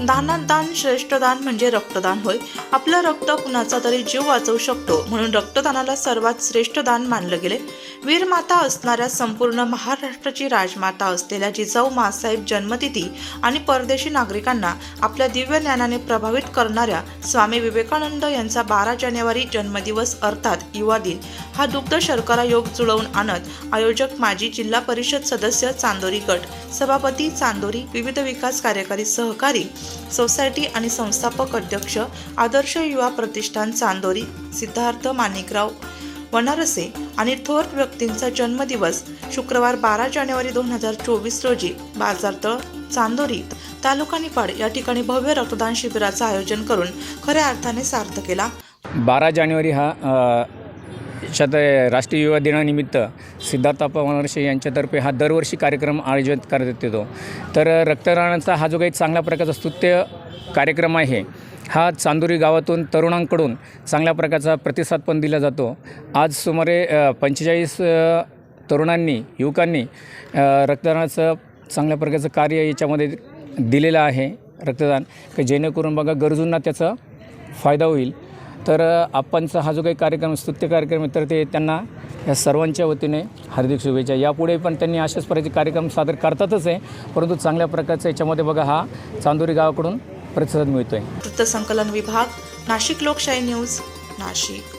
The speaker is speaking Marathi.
दानात दान श्रेष्ठ दान म्हणजे रक्तदान होय. आपलं रक्त कुणाचा तरी जीव वाचवू शकतो म्हणून रक्तदानाला सर्वात श्रेष्ठ दान मानलं गेले. वीर माता असणाऱ्या संपूर्ण महाराष्ट्राची राजमाता असलेल्या जिजाऊ मासाहेब जन्मतिथी आणि परदेशी नागरिकांना आपल्या दिव्य ज्ञानाने प्रभावित करणाऱ्या स्वामी विवेकानंद यांचा बारा जानेवारी जन्मदिवस अर्थात युवा दिन. हा दुग्ध शर्करा योग जुळवून आणत आयोजक माजी जिल्हा परिषद सदस्य चांदोरी गट सभापती चांदोरी विविध विकास कार्यकारी सहकारी सोसायटी आणि संस्थापक अध्यक्ष आदर्श युवा प्रतिष्ठान चांदोरी सिद्धार्थ माणिकराव वनारसे आणि थोर व्यक्तींचा जन्मदिवस शुक्रवार बारा जानेवारी दोन हजार चोवीस रोजी बाजारतळ चांदोरी तालुका निफाड या ठिकाणी भव्य रक्तदान शिबिराचं आयोजन करून खऱ्या अर्थाने सार्थ केला. बारा जानेवारी हा शत राष्ट्रीय युवा दिनानिमित्त सिद्धार्थ वनवर्षे यांच्यातर्फे हा दरवर्षी कार्यक्रम आयोजित करण्यात येतो. तर रक्तदानाचा हा जो काही चांगल्या प्रकारचा स्तुत्य कार्यक्रम आहे हा चांदोरी गावातून तरुणांकडून चांगल्या प्रकारचा प्रतिसाद पण दिला जातो. आज सुमारे पंचेचाळीस तरुणांनी युवकांनी रक्तदानाचं चांगल्या प्रकारचं कार्य याच्यामध्ये दिलेलं आहे रक्तदान. की जेणेकरून बघा गरजूंना त्याचा फायदा होईल. तर आपणचा हा जो काही कार्यक्रम स्तुत्य कार्यक्रम आहे तर ते त्यांना या सर्वांच्या वतीने हार्दिक शुभेच्छा. यापुढे पण त्यांनी अशाच प्रकारचे कार्यक्रम सादर करतातच आहे परंतु चांगल्या प्रकारचा याच्यामध्ये बघा हा चांदोरी गावाकडून प्रतिसाद मिळतो आहे वृत्तसंकलन विभाग नाशिक लोकशाही न्यूज नाशिक.